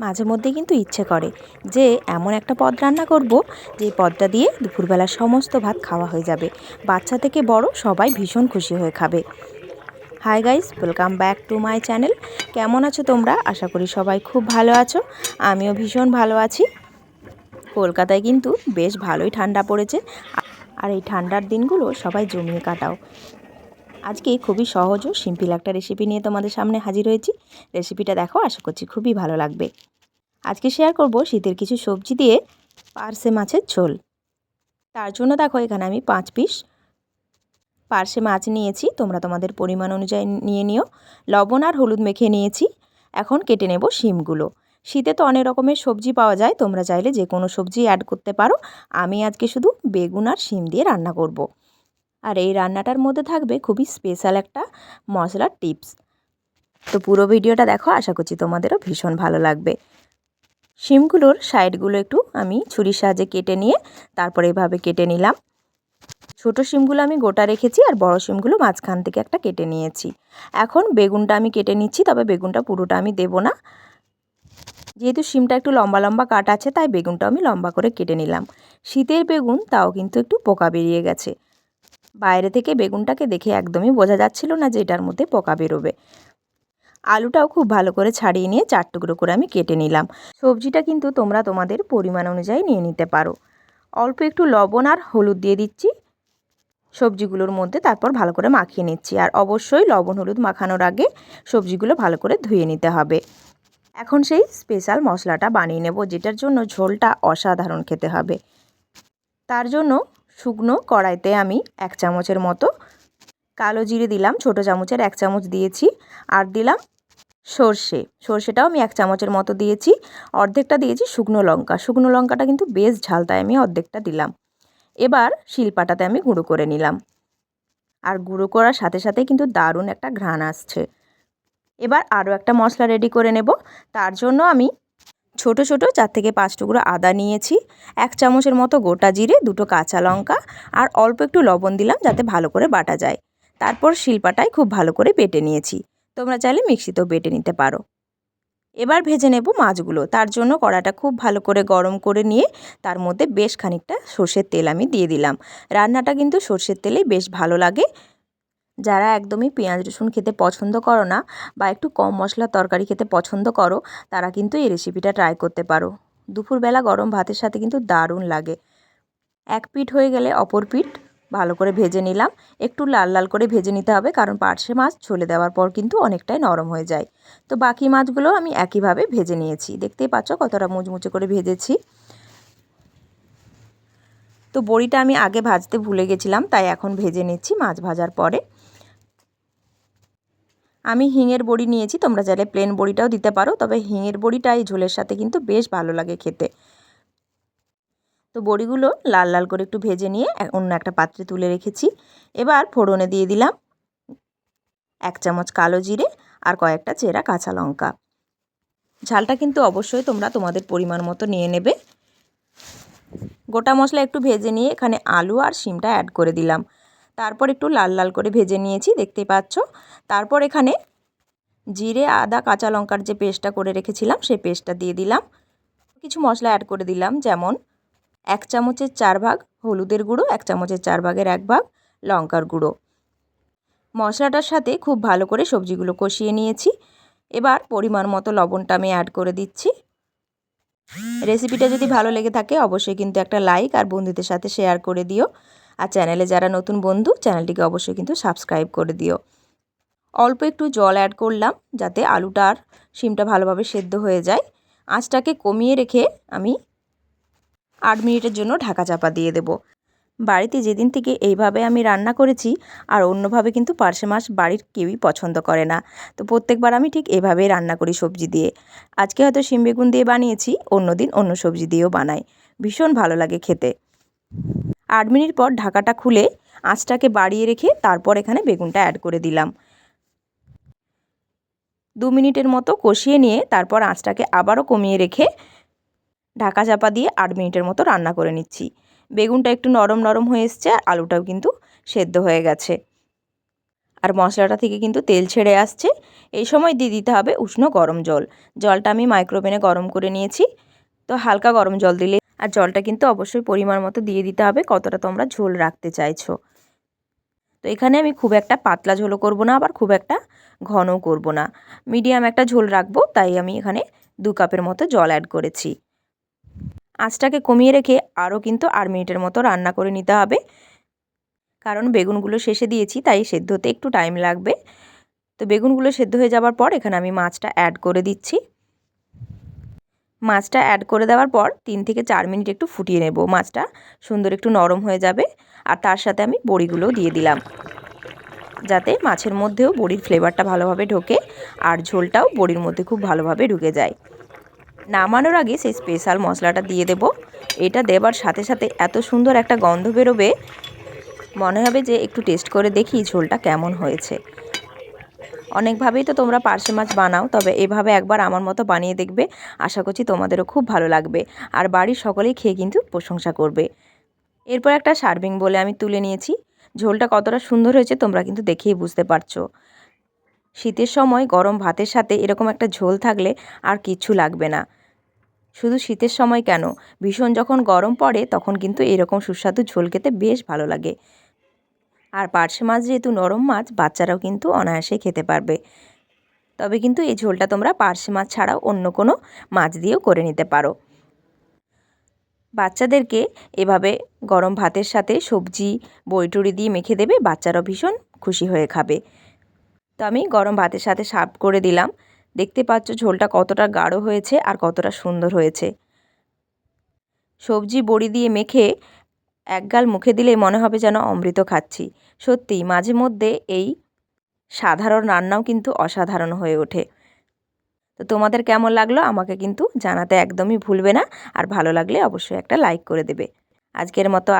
মাঝে মধ্যে কিন্তু ইচ্ছে করে যে এমন একটা পদ রান্না করব, যে পদটা দিয়ে দুপুরবেলা সমস্ত ভাত খাওয়া হয়ে যাবে। বাচ্চা থেকে বড় সবাই ভীষণ খুশি হয়ে খাবে। Hi guys, welcome back to my channel. কেমন আছো তোমরা? আশা করি সবাই খুব ভালো আছো। আমিও ভীষণ ভালো আছি। কলকাতায় কিন্তু বেশ ভালোই ঠান্ডা পড়েছে। আর এই ঠান্ডার দিনগুলো সবাই জমিয়ে কাটাও। আজকে খুবই সহজ ও সিম্পল একটা রেসিপি নিয়ে তোমাদের সামনে হাজির হয়েছি। রেসিপিটা দেখো, আশা করছি খুবই ভালো লাগবে। আজকে শেয়ার করব শীতের কিছু সবজি দিয়ে পার্সে মাছের ঝোল। তার জন্য দেখো এখানে আমি পাঁচ পিস পার্সে মাছ নিয়েছি, তোমরা তোমাদের পরিমাণ অনুযায়ী নিয়ে নিও। লবণ আর হলুদ মেখে নিয়েছি, এখন কেটে নেব শিমগুলো। শীতে তো অনেক রকমের সবজি পাওয়া যায়, তোমরা চাইলে যে কোনো সবজি অ্যাড করতে পারো। আমি আজকে শুধু বেগুন আর শিম দিয়ে রান্না করব। আর এই রান্নাটার মধ্যে থাকবে খুবই স্পেশাল একটা মশলার টিপস তো পুরো ভিডিওটা দেখো, আশা করছি তোমাদেরও ভীষণ ভালো লাগবে। শিমগুলোর সাইডগুলো একটু আমি ছুরির সাহায্যে কেটে নিয়ে তারপরে এভাবে কেটে নিলাম। ছোট শিমগুলো আমি গোটা রেখেছি আর বড় শিমগুলো মাঝখান থেকে একটা কেটে নিয়েছি। এখন বেগুনটা আমি কেটে নিচ্ছি, তবে বেগুনটা পুরোটা আমি দেব না। যেহেতু শিমটা একটু লম্বা লম্বা কাট আছে, তাই বেগুনটা আমি লম্বা করে কেটে নিলাম। শীতের বেগুন তাও কিন্তু একটু পোকা বেরিয়ে গেছে। বাইরে থেকে বেগুনটাকে দেখে একদমই বোঝা যাচ্ছিল না যে এটার মধ্যে পোকা বেরোবে। আলুটাও খুব ভালো করে ছাড়িয়ে নিয়ে চার টুকরো করে আমি কেটে নিলাম। সবজিটা কিন্তু তোমরা তোমাদের পরিমাণ অনুযায়ী নিয়ে নিতে পারো। অল্প একটু লবণ আর হলুদ দিয়ে দিচ্ছি। সবজিগুলোর মধ্যে তারপর ভালো করে মাখিয়ে নিচ্ছি। আর অবশ্যই লবণ হলুদ মাখানোর আগে সবজিগুলো ভালো করে ধুয়ে নিতে হবে। এখন সেই স্পেশাল মশলাটা বানিয়ে নেব, যেটার জন্য ঝোলটা অসাধারণ খেতে হবে। তার জন্য শুকনো কড়াইতে আমি এক চামচের মতো কালো জিরে দিলাম, ছোট চামচের এক চামচ দিয়েছি, আর দিলাম সর্ষে। সর্ষেটাও আমি এক চামচের মতো দিয়েছি, অর্ধেকটা দিয়েছি শুকনো লঙ্কা। শুকনো লঙ্কাটা কিন্তু বেশ ঝাল, তাই আমি অর্ধেকটা দিলাম। এবার শিলপাটাতে আমি গুঁড়ো করে নিলাম। আর গুঁড়ো করার সাথে সাথে কিন্তু দারুণ একটা ঘ্রাণ আসছে। এবার আরও একটা মশলা রেডি করে নেব। তার জন্য আমি ছোট ছোট চার থেকে পাঁচ টুকরো আদা নিয়েছি, এক চামচের মতো গোটা জিরে, দুটো কাঁচা লঙ্কা আর অল্প একটু লবণ দিলাম যাতে ভালো করে বাটা যায়। তারপর শিলপাটায় খুব ভালো করে বেটে নিয়েছি। তোমরা চাইলে মিক্সিতেও বেটে নিতে পারো। এবার ভেজে নেব মাছগুলো। তার জন্য কড়াটা খুব ভালো করে গরম করে নিয়ে তার মধ্যে বেশ খানিকটা সর্ষের তেল আমি দিয়ে দিলাম। রান্নাটা কিন্তু সর্ষের তেলেই বেশ ভালো লাগে। যারা একদমই পেঁয়াজ, রসুন খেতে পছন্দ করো না বা একটু কম মশলা তরকারি খেতে পছন্দ করো, তারা কিন্তু এই রেসিপিটা ট্রাই করতে পারো। দুপুরবেলা গরম ভাতের সাথে কিন্তু দারুণ লাগে। এক পিঠ হয়ে গেলে অপর পিঠ ভালো করে ভেজে নিলাম। একটু লাল লাল করে ভেজে নিতে হবে কারণ পার্শে মাছ ছলে দেওয়ার পর কিন্তু অনেকটাই নরম হয়ে যায়। তো বাকি মাছগুলো আমি একইভাবে ভেজে নিয়েছি। দেখতেই পাচ্ছ কতটা মুচমুচে করে ভেজেছি। তো বড়িটা আমি আগে ভাজতে ভুলে গেছিলাম, তাই এখন ভেজে নিচ্ছি মাছ ভাজার পরে। আমি হিঙের বড়ি নিয়েছি, তোমরা চাইলে প্লেন বড়িটাও দিতে পারো, তবে হিঙের বড়িটা এই ঝোলের সাথে কিন্তু বেশ ভালো লাগে খেতে। তো বড়িগুলো লাল লাল করে একটু ভেজে নিয়ে অন্য একটা পাত্রে তুলে রেখেছি। এবার ফোড়নে দিয়ে দিলাম এক চামচ কালো জিরে আর কয়েকটা চেরা কাঁচা লঙ্কা। ঝালটা কিন্তু অবশ্যই তোমরা তোমাদের পরিমাণ মতো নিয়ে নেবে। গোটা মশলা একটু ভেজে নিয়ে এখানে আলু আর শিমটা অ্যাড করে দিলাম। তারপর একটু লাল লাল করে ভেজে নিয়েছি, দেখতেই পাচ্ছ। তারপর এখানে জিরে, আদা, কাঁচা লঙ্কার যে পেস্টটা করে রেখেছিলাম, সেই পেস্টটা দিয়ে দিলাম। কিছু মশলা অ্যাড করে দিলাম, যেমন এক চামচের চার ভাগ হলুদের গুঁড়ো, এক চামচের চার ভাগের এক ভাগ লঙ্কার গুঁড়ো। মশলাটার সাথে খুব ভালো করে সবজিগুলো কষিয়ে নিয়েছি। এবার পরিমাণ মতো লবণটা আমি অ্যাড করে দিচ্ছি। রেসিপিটা যদি ভালো লেগে থাকে, অবশ্যই কিন্তু একটা লাইক আর বন্ধুদের সাথে শেয়ার করে দিও। আর চ্যানেলে যারা নতুন বন্ধু, চ্যানেলটিকে অবশ্যই কিন্তু সাবস্ক্রাইব করে দিও। অল্প একটু জল অ্যাড করলাম যাতে আলুটার শিমটা ভালোভাবে সেদ্ধ হয়ে যায়। আঁচটাকে কমিয়ে রেখে আমি আট মিনিটের জন্য ঢাকা চাপা দিয়ে দেব। বাড়িতে যেদিন থেকে এইভাবে আমি রান্না করেছি আর অন্যভাবে কিন্তু পার্শে মাছ বাড়ির কেউই পছন্দ করে না। তো প্রত্যেকবার আমি ঠিক এভাবেই রান্না করি সবজি দিয়ে। আজকে হয়তো শিম বেগুন দিয়ে বানিয়েছি অন্য দিন অন্য সবজি দিয়েও বানাই। ভীষণ ভালো লাগে খেতে। আট মিনিট পর ঢাকাটা খুলে আঁচটাকে বাড়িয়ে রেখে তারপর এখানে বেগুনটা অ্যাড করে দিলাম। দু মিনিটের মতো কষিয়ে নিয়ে তারপর আঁচটাকে আবারও কমিয়ে রেখে ঢাকা চাপা দিয়ে আট মিনিটের মতো রান্না করে নিচ্ছি। বেগুনটা একটু নরম নরম হয়ে এসছে আর আলুটাও কিন্তু সেদ্ধ হয়ে গেছে। আর মশলাটা থেকে কিন্তু তেল ছেড়ে আসছে। এই সময় দিয়ে দিতে হবে উষ্ণ গরম জল। জলটা আমি মাইক্রোওভেনে গরম করে নিয়েছি। তো হালকা গরম জল দিলে আর জলটা কিন্তু অবশ্যই পরিমাণ মতো দিয়ে দিতে হবে, কতটা তোমরা ঝোল রাখতে চাইছো। তো এখানে আমি খুব একটা পাতলা ঝোলও করব না, আবার খুব একটা ঘনও করব না। মিডিয়াম একটা ঝোল রাখব, তাই আমি এখানে দু কাপের মতো জল অ্যাড করেছি। আঁচটাকে কমিয়ে রেখে আরও কিন্তু আট মিনিটের মতো রান্না করে নিতে হবে। কারণ বেগুনগুলো শেষে দিয়েছি, তাই সেদ্ধ হতে একটু টাইম লাগবে। তো বেগুনগুলো সেদ্ধ হয়ে যাওয়ার পর এখানে আমি মাছটা অ্যাড করে দিচ্ছি। মাছটা অ্যাড করে দেওয়ার পর তিন থেকে চার মিনিট একটু ফুটিয়ে নেব। মাছটা সুন্দর একটু নরম হয়ে যাবে আর তার সাথে আমি বড়িগুলোও দিয়ে দিলাম। যাতে মাছের মধ্যেও বড়ির ফ্লেভারটা ভালোভাবে ঢোকে আর ঝোলটাও বড়ির মধ্যে খুব ভালোভাবে ঢুকে যায়। নামানোর আগে সেই স্পেশাল মশলাটা দিয়ে দেব। এটা দেবার সাথে সাথে এত সুন্দর একটা গন্ধ বেরোবে, মনে হবে যে একটু টেস্ট করে দেখি ঝোলটা কেমন হয়েছে। অনেকভাবেই তো তোমরা পার্শে মাছ বানাও, তবে এভাবে একবার আমার মতো বানিয়ে দেখবে। আশা করছি তোমাদেরও খুব ভালো লাগবে। আর বাড়ির সকলেই খেয়ে কিন্তু প্রশংসা করবে। এরপর একটা সার্ভিং বলে আমি তুলে নিয়েছি। ঝোলটা কতটা সুন্দর হয়েছে তোমরা কিন্তু দেখেই বুঝতে পারছ। শীতের সময় গরম ভাতের সাথে এরকম একটা ঝোল থাকলে আর কিচ্ছু লাগবে না। শুধু শীতের সময় কেন? ভীষণ যখন গরম পড়ে তখন কিন্তু এরকম সুস্বাদু ঝোল খেতে বেশ ভালো লাগে। আর পার্শে মাছ যেহেতু নরম মাছ, বাচ্চারাও কিন্তু অনায়াসে খেতে পারবে। তবে কিন্তু এই ঝোলটা তোমরা পার্শে মাছ ছাড়াও অন্য কোনো মাছ দিয়েও করে নিতে পারো। বাচ্চাদেরকে এভাবে গরম ভাতের সাথে সবজি, বইটুরি দিয়ে মেখে দেবে, বাচ্চারাও ভীষণ খুশি হয়ে খাবে। তো আমি গরম ভাতের সাথে সার্ভ করে দিলাম। দেখতে পাচ্ছ ঝোলটা কতটা গাঢ় হয়েছে আর কতটা সুন্দর হয়েছে। সবজি বড়ি দিয়ে মেখে একগাল মুখে দিলেই মনে হবে যেন অমৃত খাচ্ছি। সত্যি মাঝে মধ্যে এই সাধারণ রান্নাও কিন্তু অসাধারণ হয়ে ওঠে। তো তোমাদের কেমন লাগল আমাকে কিন্তু জানাতে একদমই ভুলবে না। আর ভালো লাগলে অবশ্যই একটা লাইক করে দেবে। আজকের মতো